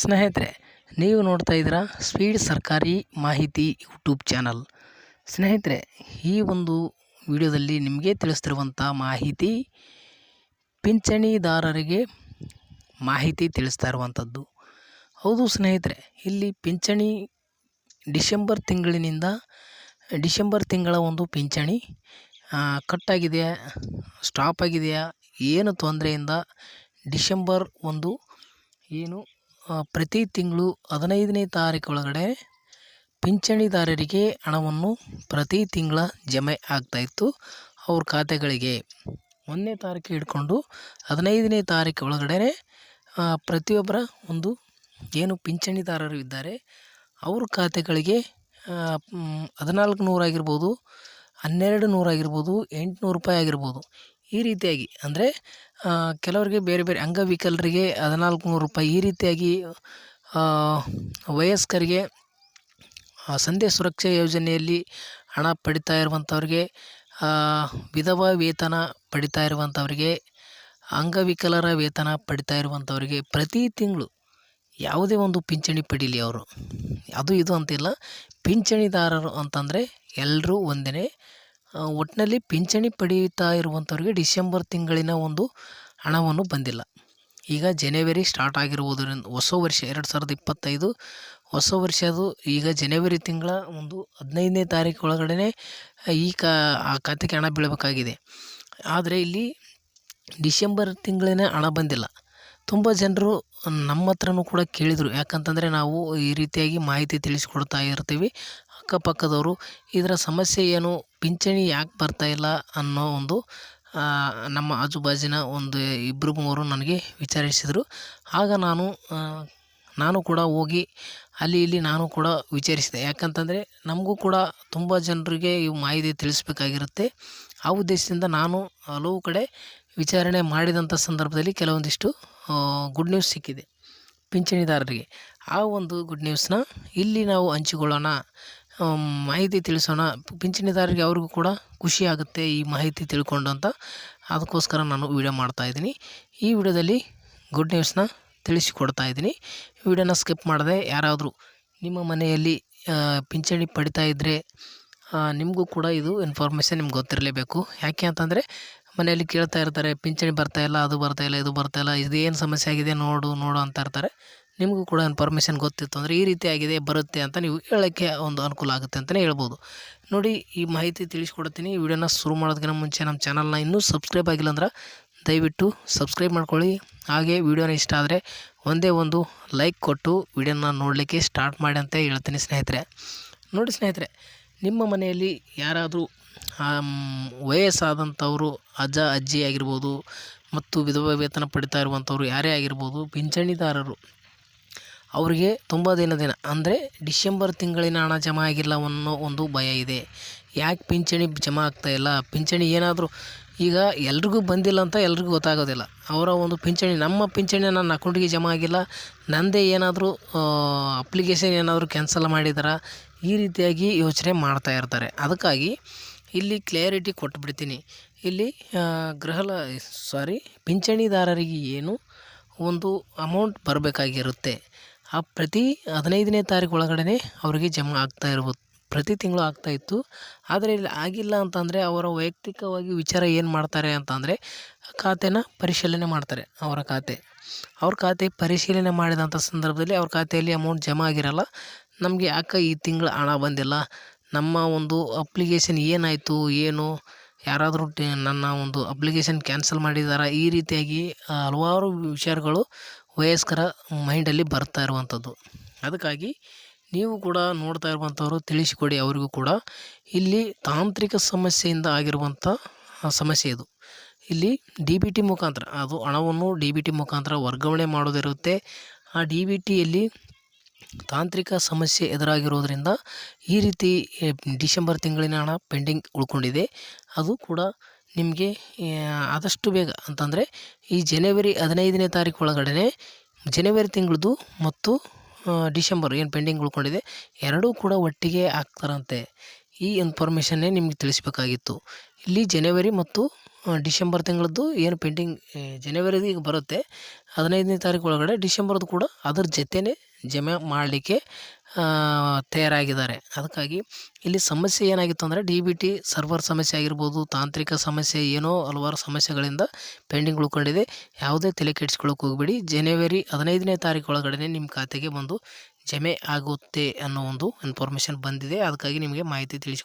ಸ್ನೇಹಿತರೆ, ನೀವು ನೋಡ್ತಾ ಇದ್ದೀರಾ ಸ್ಪೀಡ್ ಸರ್ಕಾರಿ ಮಾಹಿತಿ ಯೂಟ್ಯೂಬ್ ಚಾನಲ್. ಸ್ನೇಹಿತರೆ, ಈ ಒಂದು ವಿಡಿಯೋದಲ್ಲಿ ನಿಮಗೆ ತಿಳಿಸ್ತಿರುವಂಥ ಮಾಹಿತಿ ಪಿಂಚಣಿದಾರರಿಗೆ ಮಾಹಿತಿ ತಿಳಿಸ್ತಾ ಇರುವಂಥದ್ದು. ಹೌದು ಸ್ನೇಹಿತರೆ, ಇಲ್ಲಿ ಪಿಂಚಣಿ ಡಿಸೆಂಬರ್ ತಿಂಗಳಿನಿಂದ ಡಿಸೆಂಬರ್ ತಿಂಗಳ ಒಂದು ಪಿಂಚಣಿ ಕಟ್ಟಾಗಿದೆಯಾ, ಸ್ಟಾಪ್ ಆಗಿದೆಯಾ, ಏನು ತೊಂದರೆಯಿಂದ ಡಿಸೆಂಬರ್ ಒಂದು ಏನು ಪ್ರತಿ ತಿಂಗಳು ಹದಿನೈದನೇ ತಾರೀಕು ಒಳಗಡೆ ಪಿಂಚಣಿದಾರರಿಗೆ ಹಣವನ್ನು ಪ್ರತಿ ತಿಂಗಳ ಜಮೆ ಆಗ್ತಾಯಿತ್ತು ಅವ್ರ ಖಾತೆಗಳಿಗೆ. ಒಂದನೇ ತಾರೀಕು ಹಿಡ್ಕೊಂಡು ಹದಿನೈದನೇ ತಾರೀಕು ಒಳಗಡೆ ಪ್ರತಿಯೊಬ್ಬರ ಒಂದು ಏನು ಪಿಂಚಣಿದಾರರು ಇದ್ದಾರೆ, ಅವ್ರ ಖಾತೆಗಳಿಗೆ ಹದಿನಾಲ್ಕು ನೂರಾಗಿರ್ಬೋದು ಹನ್ನೆರಡು ನೂರಾಗಿರ್ಬೋದು ಎಂಟುನೂರು ರೂಪಾಯಿ ಆಗಿರ್ಬೋದು ಈ ರೀತಿಯಾಗಿ ಅಂದರೆ ಕೆಲವರಿಗೆ ಬೇರೆ ಬೇರೆ ಅಂಗವಿಕಲರಿಗೆ ಹದಿನಾಲ್ಕು ನೂರು ರೂಪಾಯಿ ಈ ರೀತಿಯಾಗಿ ವಯಸ್ಕರಿಗೆ ಸಂಧ್ಯಾ ಸುರಕ್ಷಾ ಯೋಜನೆಯಲ್ಲಿ ಹಣ ಪಡಿತಾ ಇರುವಂಥವ್ರಿಗೆ ವಿಧವಾ ವೇತನ ಪಡಿತಾ ಇರುವಂಥವ್ರಿಗೆ ಅಂಗವಿಕಲರ ವೇತನ ಪಡಿತಾ ಇರುವಂಥವ್ರಿಗೆ ಪ್ರತಿ ತಿಂಗಳು ಯಾವುದೇ ಒಂದು ಪಿಂಚಣಿ ಪಡೀಲಿ ಅವರು. ಅದು ಇದು ಅಂತಿಲ್ಲ. ಪಿಂಚಣಿದಾರರು ಅಂತಂದರೆ ಎಲ್ಲರೂ ಒಂದೇ ಒಟ್ಟಿನಲ್ಲಿ ಪಿಂಚಣಿ ಪಡೀತಾ ಇರುವಂಥವ್ರಿಗೆ ಡಿಸೆಂಬರ್ ತಿಂಗಳಿನ ಒಂದು ಹಣವನ್ನು ಬಂದಿಲ್ಲ. ಈಗ ಜನವರಿ ಸ್ಟಾರ್ಟ್ ಆಗಿರುವುದರಿಂದ ಹೊಸ ವರ್ಷ ಎರಡು ಸಾವಿರದ ಇಪ್ಪತ್ತೈದು, ಹೊಸ ವರ್ಷದು ಈಗ ಜನವರಿ ತಿಂಗಳ ಒಂದು ಹದಿನೈದನೇ ತಾರೀಕು ಒಳಗಡೆ ಈ ಕಾ, ಆ ಖಾತೆಗೆ ಹಣ ಬೀಳಬೇಕಾಗಿದೆ. ಆದರೆ ಇಲ್ಲಿ ಡಿಸೆಂಬರ್ ತಿಂಗಳಿನ ಹಣ ಬಂದಿಲ್ಲ. ತುಂಬ ಜನರು ನಮ್ಮ ಹತ್ರನೂ ಕೂಡ ಕೇಳಿದರು. ಯಾಕಂತಂದರೆ ನಾವು ಈ ರೀತಿಯಾಗಿ ಮಾಹಿತಿ ತಿಳಿಸ್ಕೊಡ್ತಾ ಇರ್ತೀವಿ. ಅಕ್ಕಪಕ್ಕದವರು ಇದರ ಸಮಸ್ಯೆ ಏನು, ಪಿಂಚಣಿ ಯಾಕೆ ಬರ್ತಾಯಿಲ್ಲ ಅನ್ನೋ ಒಂದು ನಮ್ಮ ಆಜುಬಾಜಿನ ಒಂದು ಇಬ್ಬರು ಮೂವರು ನನಗೆ ವಿಚಾರಿಸಿದರು. ಆಗ ನಾನು ನಾನು ಕೂಡ ಹೋಗಿ ಅಲ್ಲಿ ಇಲ್ಲಿ ನಾನು ಕೂಡ ವಿಚಾರಿಸಿದೆ. ಯಾಕಂತಂದರೆ ನಮಗೂ ಕೂಡ ತುಂಬ ಜನರಿಗೆ ಈ ಮಾಹಿತಿ ತಿಳಿಸ್ಬೇಕಾಗಿರುತ್ತೆ. ಆ ಉದ್ದೇಶದಿಂದ ನಾನು ಹಲವು ಕಡೆ ವಿಚಾರಣೆ ಮಾಡಿದಂಥ ಸಂದರ್ಭದಲ್ಲಿ ಕೆಲವೊಂದಿಷ್ಟು ಗುಡ್ ನ್ಯೂಸ್ ಸಿಕ್ಕಿದೆ ಪಿಂಚಣಿದಾರರಿಗೆ. ಆ ಒಂದು ಗುಡ್ ನ್ಯೂಸ್ನ ಇಲ್ಲಿ ನಾವು ಹಂಚಿಕೊಳ್ಳೋಣ ಮಾಹಿತಿ ತಿಳಿಸೋಣ. ಪಿಂಚಣಿದಾರರಿಗೆ ಅವ್ರಿಗೂ ಕೂಡ ಖುಷಿ ಆಗುತ್ತೆ ಈ ಮಾಹಿತಿ ತಿಳ್ಕೊಂಡು ಅಂತ. ಅದಕ್ಕೋಸ್ಕರ ನಾನು ವಿಡಿಯೋ ಮಾಡ್ತಾಯಿದ್ದೀನಿ ಈ ವಿಡಿಯೋದಲ್ಲಿ ಗುಡ್ ನ್ಯೂಸ್ನ ತಿಳಿಸಿಕೊಡ್ತಾ ಇದ್ದೀನಿ. ವಿಡಿಯೋನ ಸ್ಕಿಪ್ ಮಾಡದೆ ಯಾರಾದರೂ ನಿಮ್ಮ ಮನೆಯಲ್ಲಿ ಪಿಂಚಣಿ ಪಡಿತಾ ಇದ್ದರೆ ನಿಮಗೂ ಕೂಡ ಇದು ಇನ್ಫಾರ್ಮೇಷನ್ ನಿಮ್ಗೆ ಗೊತ್ತಿರಲೇಬೇಕು. ಯಾಕೆ ಅಂತಂದರೆ ಮನೆಯಲ್ಲಿ ಕೇಳ್ತಾ ಇರ್ತಾರೆ, ಪಿಂಚಣಿ ಬರ್ತಾ ಇಲ್ಲ, ಅದು ಬರ್ತಾ ಇಲ್ಲ, ಇದು ಬರ್ತಾ ಇಲ್ಲ ಏನು ಸಮಸ್ಯೆ ಆಗಿದೆ, ನೋಡು ನೋಡು ಅಂತ ಇರ್ತಾರೆ. ನಿಮಗೂ ಕೂಡ ಇನ್ಫಾರ್ಮೇಷನ್ ಗೊತ್ತಿತ್ತು ಅಂದರೆ ಈ ರೀತಿಯಾಗಿದೆ ಬರುತ್ತೆ ಅಂತ ನೀವು ಹೇಳೋಕ್ಕೆ ಒಂದು ಅನುಕೂಲ ಆಗುತ್ತೆ ಅಂತಲೇ ಹೇಳ್ಬೋದು. ನೋಡಿ, ಈ ಮಾಹಿತಿ ತಿಳಿಸ್ಕೊಡ್ತೀನಿ. ವಿಡಿಯೋನ ಶುರು ಮಾಡೋದಕ್ಕಿಂತ ಮುಂಚೆ ನಮ್ಮ ಚಾನಲ್ನ ಇನ್ನೂ ಸಬ್ಸ್ಕ್ರೈಬ್ ಆಗಿಲ್ಲ ಅಂದ್ರೆ ದಯವಿಟ್ಟು ಸಬ್ಸ್ಕ್ರೈಬ್ ಮಾಡ್ಕೊಳ್ಳಿ. ಹಾಗೆ ವಿಡಿಯೋನ ಇಷ್ಟ ಆದರೆ ಒಂದೇ ಒಂದು ಲೈಕ್ ಕೊಟ್ಟು ವಿಡಿಯೋನ ನೋಡಲಿಕ್ಕೆ ಸ್ಟಾರ್ಟ್ ಮಾಡಿ ಅಂತ ಹೇಳ್ತೀನಿ ಸ್ನೇಹಿತರೆ. ನೋಡಿ ಸ್ನೇಹಿತರೆ, ನಿಮ್ಮ ಮನೆಯಲ್ಲಿ ಯಾರಾದರೂ ವಯಸ್ಸಾದಂಥವರು, ಅಜ್ಜ, ಅಜ್ಜಿ ಆಗಿರ್ಬೋದು, ಮತ್ತು ವಿಧವಾ ವೇತನ ಪಡಿತಾ ಇರುವಂಥವ್ರು ಯಾರೇ ಆಗಿರ್ಬೋದು, ಪಿಂಚಣಿದಾರರು ಅವರಿಗೆ ತುಂಬ ದಿನ ದಿನ, ಅಂದರೆ ಡಿಸೆಂಬರ್ ತಿಂಗಳಿನ ಹಣ ಜಮಾ ಆಗಿಲ್ಲ ಅನ್ನೋ ಒಂದು ಭಯ ಇದೆ. ಯಾಕೆ ಪಿಂಚಣಿ ಜಮಾ ಆಗ್ತಾಯಿಲ್ಲ ಪಿಂಚಣಿ ಏನಾದರೂ ಈಗ ಎಲ್ರಿಗೂ ಬಂದಿಲ್ಲ ಅಂತ ಎಲ್ರಿಗೂ ಗೊತ್ತಾಗೋದಿಲ್ಲ. ಅವರ ಒಂದು ಪಿಂಚಣಿ, ನಮ್ಮ ಪಿಂಚಣಿ ನನ್ನ ಅಕೌಂಟಿಗೆ ಜಮಾ ಆಗಿಲ್ಲ. ನನ್ನದೇ ಏನಾದರೂ ಅಪ್ಲಿಕೇಶನ್ ಏನಾದರೂ ಕ್ಯಾನ್ಸಲ್ ಮಾಡಿದಾರ? ಈ ರೀತಿಯಾಗಿ ಯೋಚನೆ ಮಾಡ್ತಾ ಇರ್ತಾರೆ. ಅದಕ್ಕಾಗಿ ಇಲ್ಲಿ ಕ್ಲಿಯರಿಟಿ ಕೊಟ್ಬಿಡ್ತೀನಿ. ಇಲ್ಲಿ ಗೃಹಲ, ಸಾರಿ, ಪಿಂಚಣಿದಾರರಿಗೆ ಏನು ಒಂದು ಅಮೌಂಟ್ ಬರಬೇಕಾಗಿರುತ್ತೆ. ಆ ಪ್ರತಿ ಹದಿನೈದನೇ ತಾರೀಕು ಒಳಗಡೆ ಅವರಿಗೆ ಜಮಾ ಆಗ್ತಾ ಇರ್ಬೋದು. ಪ್ರತಿ ತಿಂಗಳು ಆಗ್ತಾ ಇತ್ತು. ಆದರೆ ಇಲ್ಲಿ ಆಗಿಲ್ಲ ಅಂತಂದರೆ ಅವರ ವೈಯಕ್ತಿಕವಾಗಿ ವಿಚಾರ ಏನು ಮಾಡ್ತಾರೆ ಅಂತಂದರೆ ಖಾತೆನ ಪರಿಶೀಲನೆ ಮಾಡ್ತಾರೆ ಅವರ ಖಾತೆ. ಅವ್ರ ಖಾತೆ ಪರಿಶೀಲನೆ ಮಾಡಿದಂಥ ಸಂದರ್ಭದಲ್ಲಿ ಅವ್ರ ಖಾತೆಯಲ್ಲಿ ಅಮೌಂಟ್ ಜಮಾ ಆಗಿರಲ್ಲ. ನಮಗೆ ಯಾಕೆ ಈ ತಿಂಗಳು ಹಣ ಬಂದಿಲ್ಲ? ನಮ್ಮ ಒಂದು ಅಪ್ಲಿಕೇಶನ್ ಏನಾಯಿತು? ಏನು? ಯಾರಾದರೂ ನನ್ನ ಒಂದು ಅಪ್ಲಿಕೇಶನ್ ಕ್ಯಾನ್ಸಲ್ ಮಾಡಿದಾರಾ? ಈ ರೀತಿಯಾಗಿ ಹಲವಾರು ವಿಚಾರಗಳು ವಯಸ್ಕರ ಮೈಂಡಲ್ಲಿ ಬರ್ತಾ ಇರುವಂಥದ್ದು. ಅದಕ್ಕಾಗಿ ನೀವು ಕೂಡ ನೋಡ್ತಾ ಇರುವಂಥವ್ರು ತಿಳಿಸಿಕೊಡಿ ಅವರಿಗೂ ಕೂಡ. ಇಲ್ಲಿ ತಾಂತ್ರಿಕ ಸಮಸ್ಯೆಯಿಂದ ಆಗಿರುವಂಥ ಸಮಸ್ಯೆ ಇದು. ಇಲ್ಲಿ ಡಿ ಬಿ ಟಿ ಮುಖಾಂತರ, ಅದು ಹಣವನ್ನು ಡಿ ಬಿ ಟಿ ಮುಖಾಂತರ ವರ್ಗಾವಣೆ ಮಾಡೋದಿರುತ್ತೆ. ಆ ಡಿ ಬಿ ಟಿಯಲ್ಲಿ ತಾಂತ್ರಿಕ ಸಮಸ್ಯೆ ಎದುರಾಗಿರೋದ್ರಿಂದ ಈ ರೀತಿ ಡಿಸೆಂಬರ್ ತಿಂಗಳಿನ ಹಣ ಪೆಂಡಿಂಗ್ ಉಳ್ಕೊಂಡಿದೆ. ಅದು ಕೂಡ ನಿಮಗೆ ಆದಷ್ಟು ಬೇಗ. ಅಂತಂದರೆ, ಈ ಜನವರಿ ಹದಿನೈದನೇ ತಾರೀಕು ಒಳಗಡೆ ಜನವರಿ ತಿಂಗಳದು ಮತ್ತು ಡಿಸೆಂಬರ್ ಏನು ಪೆಂಡಿಂಗ್ ಉಳ್ಕೊಂಡಿದೆ, ಎರಡೂ ಕೂಡ ಒಟ್ಟಿಗೆ ಆಗ್ತಾರಂತೆ. ಈ ಇನ್ಫಾರ್ಮೇಷನ್ನೇ ನಿಮಗೆ ತಿಳಿಸ್ಬೇಕಾಗಿತ್ತು. ಇಲ್ಲಿ ಜನವರಿ ಮತ್ತು ಡಿಸೆಂಬರ್ ತಿಂಗಳದ್ದು ಏನು ಪೆಂಡಿಂಗ್ ಜನವರಿದು ಈಗ ಬರುತ್ತೆ, ಹದಿನೈದನೇ ತಾರೀಕು ಒಳಗಡೆ ಡಿಸೆಂಬರ್ದು ಕೂಡ ಅದ್ರ ಜೊತೆನೇ ಜಮೆ ಮಾಡಲಿಕ್ಕೆ ತಯಾರಾಗಿದ್ದಾರೆ. ಅದಕ್ಕಾಗಿ ಇಲ್ಲಿ ಸಮಸ್ಯೆ ಏನಾಗಿತ್ತು ಅಂದರೆ ಡಿ ಬಿ ಟಿ ಸರ್ವರ್ ಸಮಸ್ಯೆ ಆಗಿರ್ಬೋದು, ತಾಂತ್ರಿಕ ಸಮಸ್ಯೆ, ಏನೋ ಹಲವಾರು ಸಮಸ್ಯೆಗಳಿಂದ ಪೆಂಡಿಂಗ್ ಉಳ್ಕೊಂಡಿದೆ. ಯಾವುದೇ ತಲೆ ಕೆಡಿಸ್ಕೊಳ್ಳೋಕೆ ಹೋಗಬೇಡಿ. ಜನವರಿ ಹದಿನೈದನೇ ತಾರೀಕು ಒಳಗಡೆ ನಿಮ್ಮ ಖಾತೆಗೆ ಬಂದು ಜಮೆ ಆಗುತ್ತೆ ಅನ್ನೋ ಒಂದು ಇನ್ಫಾರ್ಮೇಷನ್ ಬಂದಿದೆ. ಅದಕ್ಕಾಗಿ ನಿಮಗೆ ಮಾಹಿತಿ ತಿಳಿಸಿ